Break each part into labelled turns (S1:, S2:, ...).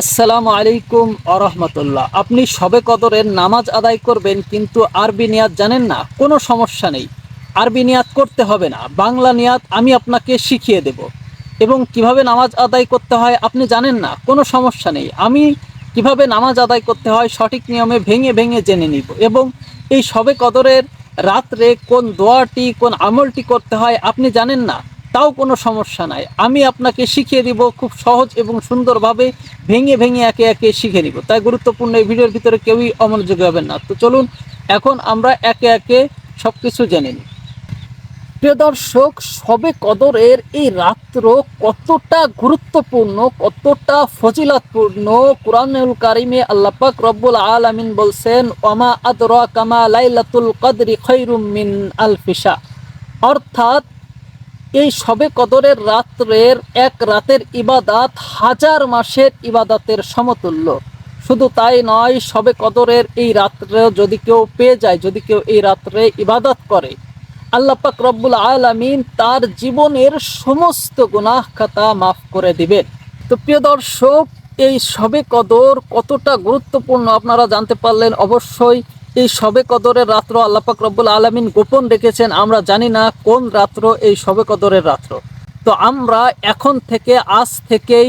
S1: আসসালামু আলাইকুম আরহামতুল্লাহ। আপনি সবে কদরের নামাজ আদায় করবেন, কিন্তু আরবি নিয়াত জানেন না, কোনো সমস্যা নেই। আরবি নিয়াত করতে হবে না, বাংলা নিয়াত আমি আপনাকে শিখিয়ে দেব। এবং কীভাবে নামাজ আদায় করতে হয় আপনি জানেন না, কোনো সমস্যা নেই। আমি কীভাবে নামাজ আদায় করতে হয় সঠিক নিয়মে ভেঙে ভেঙে জেনে নিব। এবং এই সবে কদরের রাত্রে কোন দোয়াটি, কোন আমলটি করতে হয় আপনি জানেন না তাও কোনো সমস্যা নাই। আমি আপনাকে শিখিয়ে দিব খুব সহজ এবং সুন্দরভাবে ভেঙে ভেঙে একে একে শিখে নিব। তাই গুরুত্বপূর্ণ এই ভিডিওর ভিতরে কেউই অমনোযোগী হবেন না। তো চলুন, এখন আমরা একে একে সব কিছু জেনে নিই। প্রিয় দর্শক, সবে কদরের এই রাত্র কতটা গুরুত্বপূর্ণ, কতটা ফজিলাতপূর্ণ, কোরআনুল কারিমে আল্লাহ পাক রব্বুল আলামিন বলছেন ওমা আদরা কামা লাইলাতুল কদরি খৈরুম মিন আলফিসা অর্থাৎ এই সবে কদরের রাত্রের এক রাতের ইবাদাত হাজার মাসের ইবাদাতের সমতুল্য। শুধু তাই নয়, সবে কদরের এই রাত্রে যদি কেউ পেয়ে যায়, যদি কেউ এই রাত্রে ইবাদত করে, আল্লাহ পাক রব্বুল আলামিন তার জীবনের সমস্ত গুনাহ খাতা মাফ করে দিবেন। তো প্রিয় দর্শক, এই সবে কদর কতটা গুরুত্বপূর্ণ আপনারা জানতে পারলেন অবশ্যই। এই সবে কদরের রাত্র আল্লাহ পাক রব্বুল আলামিন গোপন রেখেছেন, আমরা জানি না কোন রাত্র এই সবে কদরের রাত্র। তো আমরা এখন থেকে, আজ থেকেই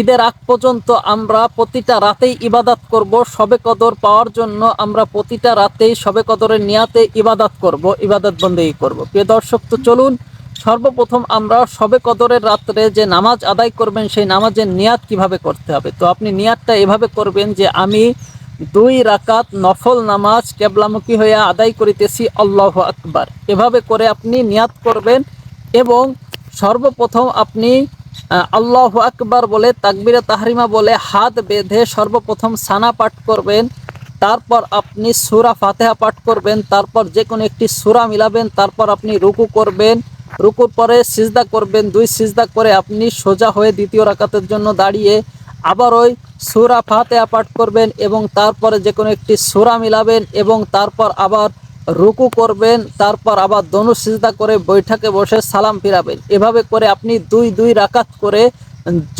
S1: ঈদের আগ পর্যন্ত আমরা প্রতিটা রাতেই ইবাদাত করব সবে কদর পাওয়ার জন্য আমরা প্রতিটা রাতেই সবে কদরের নিয়াতে ইবাদাত করব, ইবাদত বন্দেই করব। প্রিয় দর্শক, তো চলুন, সর্বপ্রথম আমরা সবে কদরের রাত্রে যে নামাজ আদায় করবেন, সেই নামাজের নিয়াত কীভাবে করতে হবে? তো আপনি নিয়াতটা এভাবে করবেন যে আমি দুই রাকাত নফল নামাজ কেবলামুখী হয়ে আদায় করিতেছি, আল্লাহ আকবার। এভাবে করে আপনি নিয়াত করবেন এবং সর্বপ্রথম আপনি আল্লাহ আকবার বলে, তাকবিরে তাহরিমা বলে হাত বেঁধে সর্বপ্রথম সানা পাঠ করবেন। তারপর আপনি সুরা ফাতেহা পাঠ করবেন। তারপর যে কোনো একটি সুরা মিলাবেন। তারপর আপনি রুকু করবেন। রুকুর পরে সিজদা করবেন। দুই সিজদা করে আপনি সোজা হয়ে দ্বিতীয় রাকাতের জন্য দাঁড়িয়ে আবার ওই সুরা ফাতেহা পাঠ করবেন এবং তারপরে যে কোনো একটি সুরা মিলাবেন এবং তারপর আবার রুকু করবেন, তারপর আবার দনু সিজদা করে বৈঠকে বসে সালাম ফিরাবেন। এভাবে করে আপনি দুই দুই রাকাত করে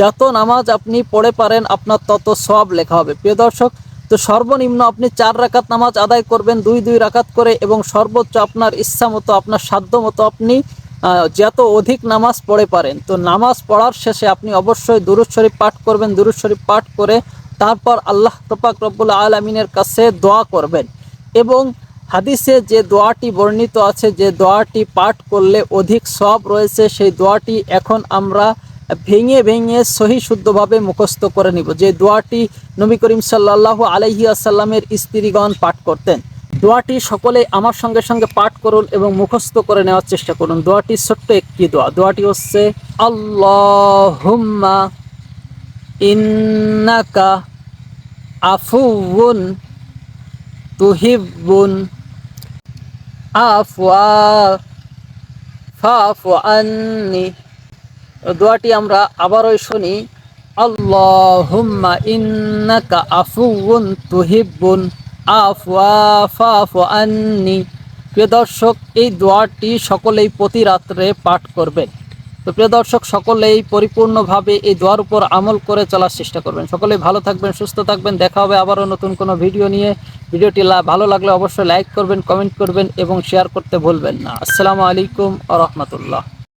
S1: যত নামাজ আপনি পড়ে পারেন, আপনার তত সব লেখা হবে। প্রিয় দর্শক, তো সর্বনিম্ন আপনি চার রাকাত নামাজ আদায় করবেন, দুই দুই রাকাত করে এবং সর্বোচ্চ আপনার ইচ্ছা মতো, আপনার সাধ্য মতো আপনি যত অধিক নামাজ পড়ে পারেন। তো নামাজ পড়ার শেষে আপনি অবশ্যই দুরুদ শরীফ পাঠ করবেন, দুরুদ শরীফ পাঠ করে তারপর আল্লাহ তপাক রব্বুল আলমিনের কাছে দোয়া করবেন। এবং হাদিসে যে দোয়াটি বর্ণিত আছে, যে দোয়াটি পাঠ করলে অধিক সব রয়েছে, সেই দোয়াটি এখন আমরা ভেঙে ভেঙে সহি শুদ্ধভাবে মুখস্থ করে নিব। যে দোয়াটি নবী করিম সাল্লাহ আলহি আসাল্লামের স্ত্রীগণ পাঠ করতেন। দোয়াটি সকলে আমার সঙ্গে সঙ্গে পাঠ করুন এবং মুখস্থ করে নেওয়ার চেষ্টা করুন। দোয়াটি ছোট্ট একটি দোয়া। দোয়াটি হচ্ছে, আল্লাহুম্মা ইন্নাকা আফুউন তুহিব্বুন আফওয়া ফাফু আন্নি। দোয়াটি আমরা আবারও শুনি, আল্লাহুম্মা ইন্নাকা আফুউন তুহিব্বুন। আফওয়া ফাফু প্রিয় দর্শক, এই দোয়াটি সকলেই প্রতি রাত্রে পাঠ করবেন। তো প্রিয় দর্শক, সকলেই পরিপূর্ণভাবে এই দোয়ার উপর আমল করে চলার চেষ্টা করবেন। সকলেই ভালো থাকবেন, সুস্থ থাকবেন। দেখা হবে আবারও নতুন কোনো ভিডিও নিয়ে। ভিডিওটি ভালো লাগলে অবশ্যই লাইক করবেন, কমেন্ট করবেন এবং শেয়ার করতে ভুলবেন না। আসসালামু আলাইকুম আ রহমতুল্লাহ।